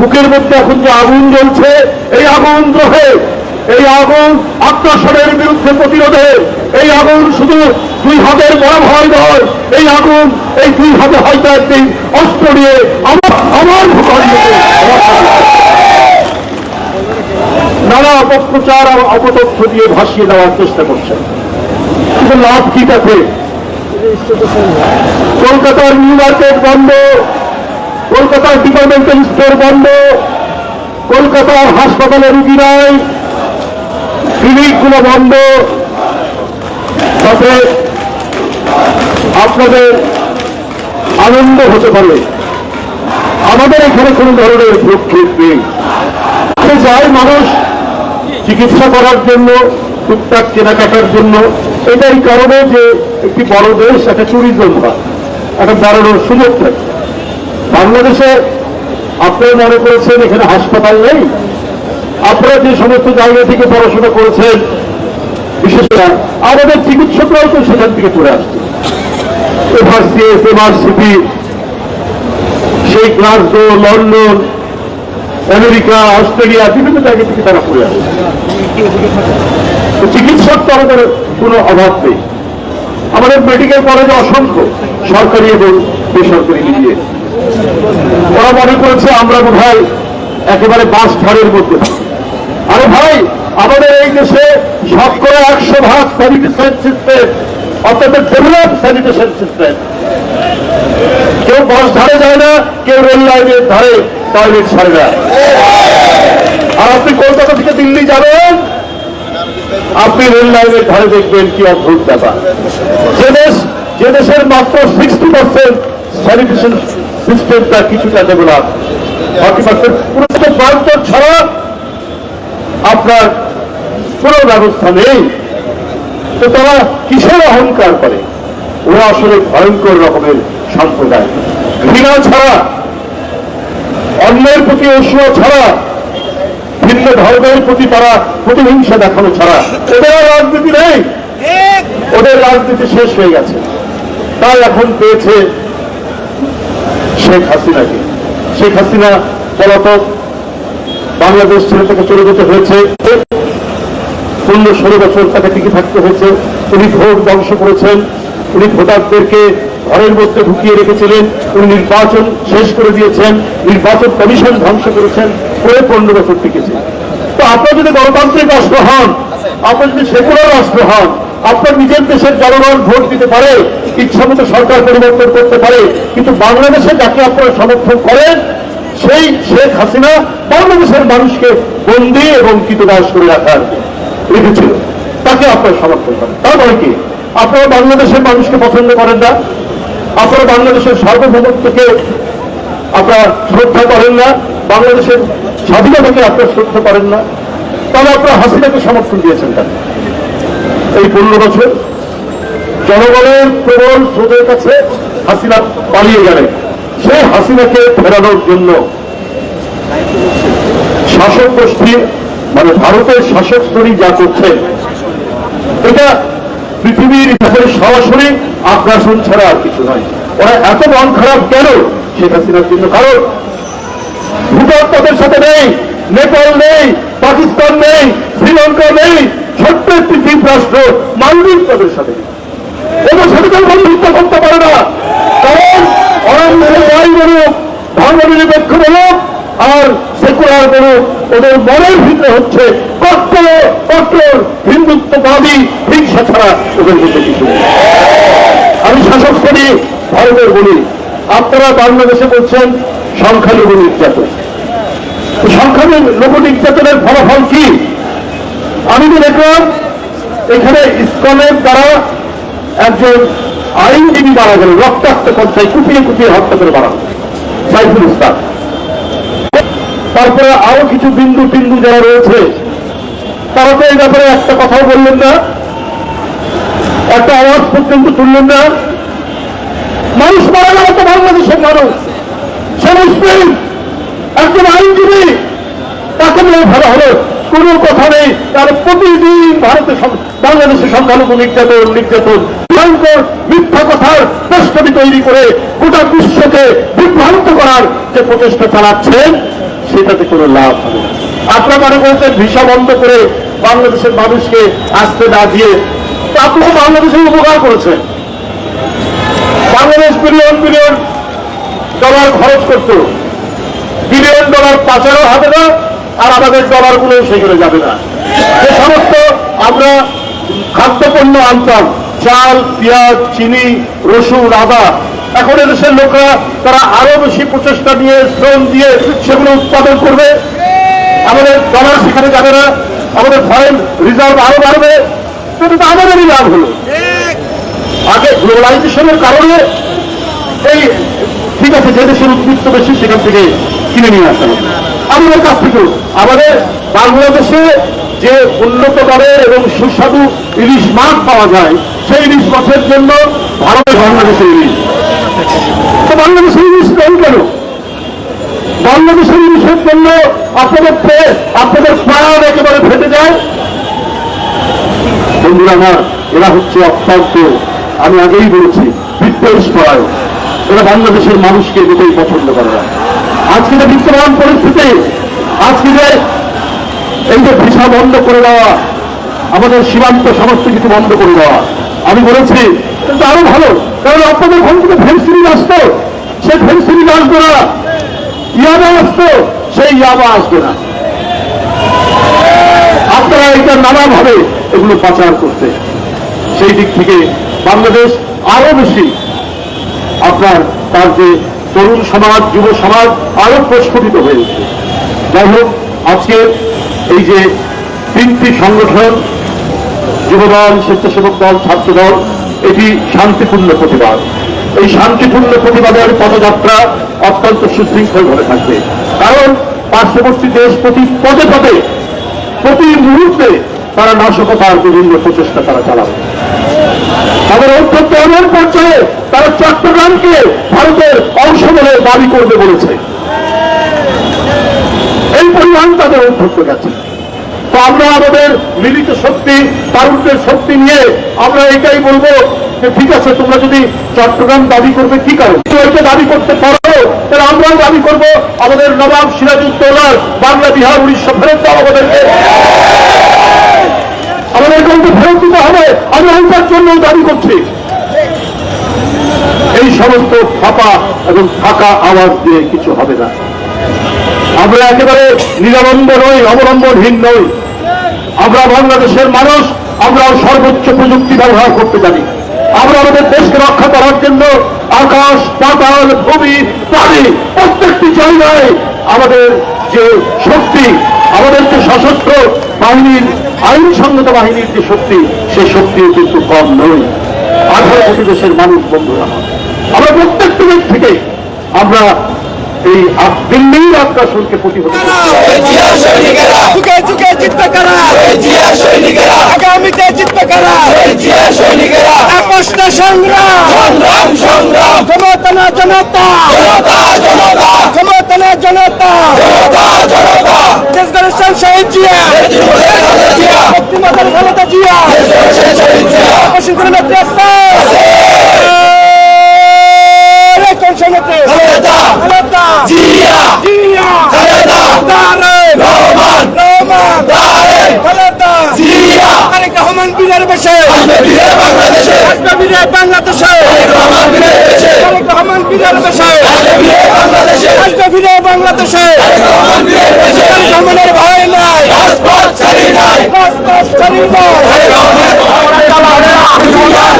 বুকের মধ্যে এখন যে আগুন জ্বলছে, এই আগুন গ্রহে, এই আগুন আগ্রাসনের বিরুদ্ধে প্রতিরোধে, এই আগুন শুধু দুই হাতের বড় ভয় নয়, এই আগুন এই দুই হাতে হয়তো একদিন অস্ত্র নিয়ে আমার আমার ভূখণ্ডকে আমার নানা অপপ্রচার আর অপতথ্য দিয়ে ভাসিয়ে দেওয়ার চেষ্টা করছেন। কিন্তু লাভ কি তাতে? কলকাতার নিউ মার্কেট বন্ধ কলকাতার ডিপার্টমেন্টাল স্টোর বন্ধ, কলকাতার হাসপাতালে রুগী নাই ক্লিনিকগুলো বন্ধ। তাতে আপনাদের আনন্দ হতে পারে। আমাদের এখানে কোনো ধরনের ভ্রক্ষেপ নেই। যায় মানুষ চিকিৎসা করার জন্য, টুকটাক কেনাকাটার জন্য। এটাই কারণে যে একটি বড় দেশ, একটা ট্যুরিজম হয় একটা বেড়ানোর সুযোগ থাকে। বাংলাদেশে আপনারা মনে করেছেন এখানে হাসপাতাল নেই? আপনারা যে সমস্ত জায়গা থেকে পড়াশোনা করেছেন, বিশেষ করে আমাদের চিকিৎসকরাও তো সেখান থেকে পড়ে আসছে। এভারসিএস এমআরসিপি, সেই গ্লাসগো, লন্ডন, আমেরিকা, অস্ট্রেলিয়া, বিভিন্ন জায়গা থেকে তারা পড়ে আসছে। চিকিৎসক তো আমাদের কোনো অভাব নেই। আমাদের মেডিকেল কলেজে অসংখ্য, সরকারি এবং বেসরকারি মিলিয়ে। ওরা মনে করেছে আমরা বোধ একেবারে বাস ঝাড়ের মধ্যে। আরে ভাই, আমাদের এই দেশে শতকরা একশো ভাগ স্যানিটেশন সিস্টেম অর্থাৎ ডেভেলপ স্যানিটেশন সিস্টেম কেউ বাস ধারে যায় না, কেউ রেল লাইনের ধারে টয়লেট ছাড়ে না। আর আপনি কলকাতা থেকে দিল্লি যাবেন, আপনি রেল লাইনের ধারে দেখবেন কি অদ্ভুত ব্যাপার। যে দেশ, যে দেশের মাত্র সিক্সটি পার্সেন্ট স্যানিটেশন সিস্টেমটা কিছুটা ডেভেলপ ফর্টি পার্সেন্ট পুরো ছাড়া আপনার কোনো ব্যবস্থা নেই। তো তারা কিসের অহংকার করে? ওরা আসলে ভয়ঙ্কর রকমের সম্প্রদায় ঘৃণা ছাড়া অন্যের প্রতি অসুয়া ছাড়া ভিন্ন ধর্মের প্রতি তারা প্রতিহিংসা দেখানো ছাড়া ওদের রাজনীতি নেই। ওদের রাজনীতি শেষ হয়ে গেছে। তাই এখন পেয়েছে শেখ হাসিনাকে। শেখ হাসিনা পলাতক বাংলাদেশ ছেড়ে থেকে চলে যেতে হয়েছে। পনেরো ষোলো বছর তাকে টিকে থাকতে হয়েছে। উনি ভোট ধ্বংস করেছেন। উনি ভোটারদেরকে ঘরের মধ্যে ঢুকিয়ে রেখেছিলেন। উনি নির্বাচন শেষ করে দিয়েছেন। নির্বাচন কমিশন ধ্বংস করেছেন। করে পনেরো বছর টিকেছে। তো আপনার যদি গণতান্ত্রিক রাষ্ট্র হন, আপনার যদি সেকুলার রাষ্ট্র হন আপনার নিজের দেশের জনগণ ভোট দিতে পারে ইচ্ছামতো সরকার পরিবর্তন করতে পারে, কিন্তু বাংলাদেশে যাকে আপনারা সমর্থন করেন, সেই শেখ হাসিনা বাংলাদেশের মানুষকে বন্দী এবং কীতদাস করে রাখার রেখেছিল। তাকে আপনারা সমর্থন করেন। তার মানে কি? আপনারা বাংলাদেশের মানুষকে পছন্দ করেন না। আপনারা বাংলাদেশের সার্বভৌমত্বকে আপনারা শ্রদ্ধা করেন না। বাংলাদেশের স্বাধীনতাকে আপনারা শ্রদ্ধা করেন না। তাহলে আপনারা হাসিনাকে সমর্থন দিয়েছেন কেন? এই পনেরো বছর জনগণের প্রবল স্রোতের কাছে হাসিনা পালিয়ে গেলেন। সেই হাসিনাকে ফেরানোর জন্য শাসক গোষ্ঠী মানে ভারতের শাসক স্তরী যা করছে, এটা পৃথিবীর ইতিহাসের সরাসরি আগ্রাসন ছাড়া আর কিছু নয়। ওরা এত মন খারাপ কেন শেখ হাসিনার জন্য? কারণ ভুটান তাদের সাথে নেই, নেপাল নেই, পাকিস্তান নেই, শ্রীলঙ্কা নেই ছোট্ট একটি দ্বীপ রাষ্ট্র মালদ্বীপ তাদের সাথে। সাথে কেউ বন্ধুত্ব করতে পারে না। কারণ অনন্ত বলুক ধর্ম নিরপেক্ষ বলুক আর সেকুলার বলুক ওদের মনের ভিতরে হচ্ছে কট্টর কট্টর হিন্দুত্ববাদী হিংসা ছাড়া ওদের মধ্যে কিছু আমি শাসক শ্রেণি ভারতের বলি। আপনারা বাংলাদেশে বলছেন সংখ্যালঘু নির্যাতন। সংখ্যালঘু নির্যাতনের ফলাফল কি? আমি তো দেখলাম। এখানে ইসকনের দ্বারা একজন আইনজীবী মারা গেল রক্তাক্ত পঞ্চায়েত কুপিয়ে কুপিয়ে হত্যা করে মারা সাইফুল ইসলাম। তারপরে আরও কিছু বিন্দু বিন্দু যারা রয়েছে, তারা তো এই ব্যাপারে একটা কথাও বললেন না, একটা আওয়াজ পর্যন্ত তুললেন না। মানুষ মারা গেল তো বাংলাদেশের মানুষ। সে মুসলিম, একজন আইনজীবী, তাকে নিয়ে ভালো হলো। কোনো কথা নেই। তার প্রতিদিন ভারতে সং- বাংলাদেশে সংখ্যালঘু নির্যাতন নির্যাতন, ভয়ঙ্কর মিথ্যা কথার প্রশ্নটি তৈরি করে গোটা বিশ্বকে বিভ্রান্ত করার যে প্রচেষ্টা চালাচ্ছেন, সেটাতে কোনো লাভ হবে আপনারা মনে করছেন ভিসা বন্ধ করে বাংলাদেশের মানুষকে আসতে না দিয়ে আপনারা বাংলাদেশের উপকার করেছেন। বাংলাদেশ বিলিয়ন বিলিয়ন ডলার খরচ করতো। বিলিয়ন ডলার পাচারও হবে না আর আমাদের ডলারগুলো সেখানে যাবে না। যে সমস্ত আমরা খাদ্যপণ্য আনতাম, চাল, পেঁয়াজ, চিনি, রসুন, আদা, এখন এদেশের লোকরা তারা আরও বেশি প্রচেষ্টা নিয়ে, শ্রম দিয়ে সেগুলো উৎপাদন করবে। আমাদের ডলার সেখানে যাবে না, আমাদের ফরেন রিজার্ভ আরও বাড়বে কিন্তু আমাদেরই লাভ হলো। আগে গ্লোবালাইজেশনের কারণে এই ঠিক আছে, যে দেশের উদ্বৃত্ত বেশি, সেখান থেকে কিনে নিয়ে আসতে হবে। আমাদের কাছ থেকেও আমাদের বাংলাদেশে যে উন্নত মানের এবং সুস্বাদু ইলিশ মাছ পাওয়া যায়, সেই ইলিশ মাছের জন্য ভারতের বাংলাদেশের ইলিশ। বাংলাদেশের ইলিশ নেই কেন? বাংলাদেশের ইলিশের জন্য আপনাদের আপনাদের প্রাণ একেবারে ফেটে যায়। বন্ধুরা আমার, এরা হচ্ছে অত্যন্ত, আমি আগেই বলেছি বিদ্বেষ করায় এরা বাংলাদেশের মানুষকে মোটেই পছন্দ করে না। আজকে বিদ্যমান পরিস্থিতি আজকে এই যে ভিসা বন্ধ করে দেওয়া, আমাদের সীমান্ত সমস্ত কিছু বন্ধ করে দেওয়া, আমি বলেছি, কিন্তু আরও ভালো, কারণ আপনাদের ওখান থেকে ফেন্সিলিং আসতো সেই ফেন্সিলিং আসবে না, ইয়াবা আসতো, সেই ইয়াবা আসবে না। আপনারা এটা নানাভাবে এগুলো পাচার করতে। সেই দিক থেকে বাংলাদেশ আরও বেশি আপনার তার যে তরুণ সমাজ, যুব সমাজ আরও প্রস্ফুটিত হয়ে উঠবে যাই হোক আজকে এই যে তিনটি সংগঠন, যুবদল, স্বেচ্ছাসেবক দল, ছাত্র দল, এটি শান্তিপূর্ণ প্রতিবাদ। এই শান্তিপূর্ণ প্রতিবাদের পদযাত্রা অত্যন্ত সুশৃঙ্খলভাবে থাকবে। কারণ পার্শ্ববর্তী দেশ প্রতি পদে পদে, প্রতি মুহূর্তে তারা নাশকতার বিভিন্ন প্রচেষ্টা তারা চালাবে। তাদের অত্যন্ত এমন পর্যায়ে তারা চট্টগ্রামকে ভারতের অংশ বলে দাবি করবে বলেছে। এই পরিমাণ তাদের অধ্যক্ষ গেছে তো আমরা আমাদের মিলিত শক্তি তারুণ্যের শক্তি নিয়ে আমরা এটাই বলব যে ঠিক আছে, তোমরা যদি চট্টগ্রাম দাবি করবে, কি কারণ? ওইটা দাবি করতে পারো, তাহলে আমরাও দাবি করব, আমাদের নবাব সিরাজউদ্দৌলার বাংলা, বিহার, উড়িষ্যা ফেরত দাও আমাদেরকে। আমাদের কিন্তু ফেরত দিতে হবে, আমি ওইটার জন্য দাবি করছি। এই সমস্ত ফাঁপা এবং ফাঁকা আওয়াজ দিয়ে কিছু হবে না। আমরা একেবারে নিরানন্দ নই, অবলম্বনহীন নই। আমরা বাংলাদেশের মানুষ আমরা সর্বোচ্চ প্রযুক্তি ব্যবহার করতে জানি। আমরা আমাদের দেশকে রক্ষা করার জন্য আকাশ, পাতাল, ভূমি পানি প্রত্যেকটি জায়গায় আমাদের যে শক্তি, আমাদের যে সশস্ত্র বাহিনীর আইনসঙ্গত বাহিনীর যে শক্তি সে শক্তিও কিন্তু কম নয়। আঠারো কোটি দেশের মানুষ বন্ধুরা, আমরা প্রত্যেকটি দিক থেকে আমরা এই দিল্লির প্রতিহত যুগে জিতবে কারা আগামীতে জিতবে কারা একষ্ট সংগ্রাম। সংগ্রাম সংগ্রাম। ক্ষমতা না জনতা। জনতা জনতা। ক্ষমতা না জনতা। জনতা জনতা দেশ গণেশন শহীদ জিয়া। মুক্তিমাতার খালেদা জিয়া। অসংখ্য নেত্রী কোন সঙ্গে জিয়া। জিয়া। খালেদা। তারেক রহমান। রহমান। তারেক খালেদা। জিয়া। তারেক রহমান বীরের বেশে। আসবে বীরের বাংলাদেশে। আসবে বীরের বাংলাদেশে। তারেক রহমান বীরের বেশে। তারেক রহমান বীরের বেশে। আসবে বীরের বাংলাদেশে। আসবে বীরের বাংলাদেশে। তারেক রহমান বীরের বেশে। তারেক রহমানের ভয় নাই। রাজপথ ছাড়ি নাই। রাজপথ ছাড়ি নাই। তারেক রহমানের ভয় নাই